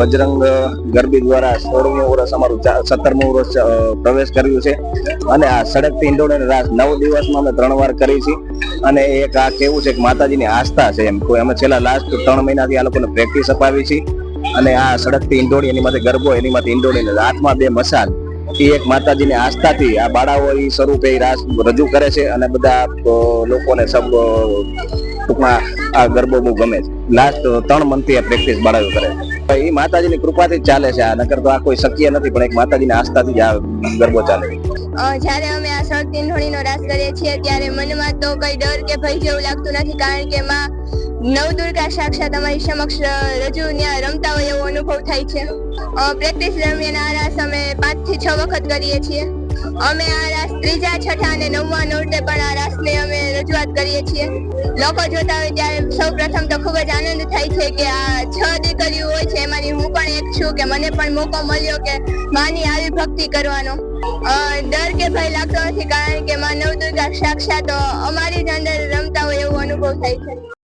બજરંગ ગરબી દ્વારા સોળમું વર્ષ અમારું સત્તરમું વર્ષ પ્રવેશ કર્યું છે. અને આ સડકથી ઇન્ડોનેન રાસ નવ દિવસમાં અમે ત્રણ વાર કરી છે અને એક આ કેવું છે કે માતાજીની આસ્થા છે એમ. કોઈ અમે છેલ્લા લાસ્ટ ત્રણ મહિનાથી આ લોકોને પ્રેક્ટિસ અપાવી છે અને આ સડકથી ઇન્ડોળી એની માથે ગરબો, એની માથે ઇન્ડોળી હાથમાં બે મસાલ. એ એક માતાજીની આસ્થાથી આ બાળાઓ એ સ્વરૂપે રાસ રજૂ કરે છે. અને બધા લોકોને સબ ટૂંકમાં આ ગરબો બહુ ગમે છે. લાસ્ટ ત્રણ મંથથી આ પ્રેક્ટિસ બાળાઓ કરે છે. એ માતાજીની કૃપાથી ચાલે છે આ, નકર તો આ કોઈ શક્ય નથી, પણ એક માતાજીની આસ્થાથી આ ગરબો ચાલે જ્યારે અમે આ સળગ તીંધોણીનો રાસ કરીએ છીએ, ત્યારે મનમાં તો કઈ ડર કે ભય જેવું લાગતું નથી, કારણ કે માં નવદુર્ગા સાક્ષાત અમારી સમક્ષ રજૂ ત્યાં રમતા હોય એવો અનુભવ થાય છે. પ્રેક્ટિસ દરમિયાન આ રાસ અમે પાંચથી છ વખત કરીએ છીએ. અમે આ રાસ ત્રીજા, છઠ્ઠા અને નવમા નોરતે પણ આ રાસને રજૂઆત કરીએ છીએ. લોકો જોતા હોય ત્યારે સૌ પ્રથમ તો ખૂબ જ આનંદ થાય છે કે આ છ દીકરીઓ હોય છે એમાંની હું પણ એક છું કે મને પણ મોકો મળ્યો કે માની આવી ભક્તિ કરવાનો. ડર કે ભય લાગતો નથી કારણ કે માં નવદુર્ગા સાક્ષાત અમારી જ અંદર રમતા હોય એવો અનુભવ થાય છે.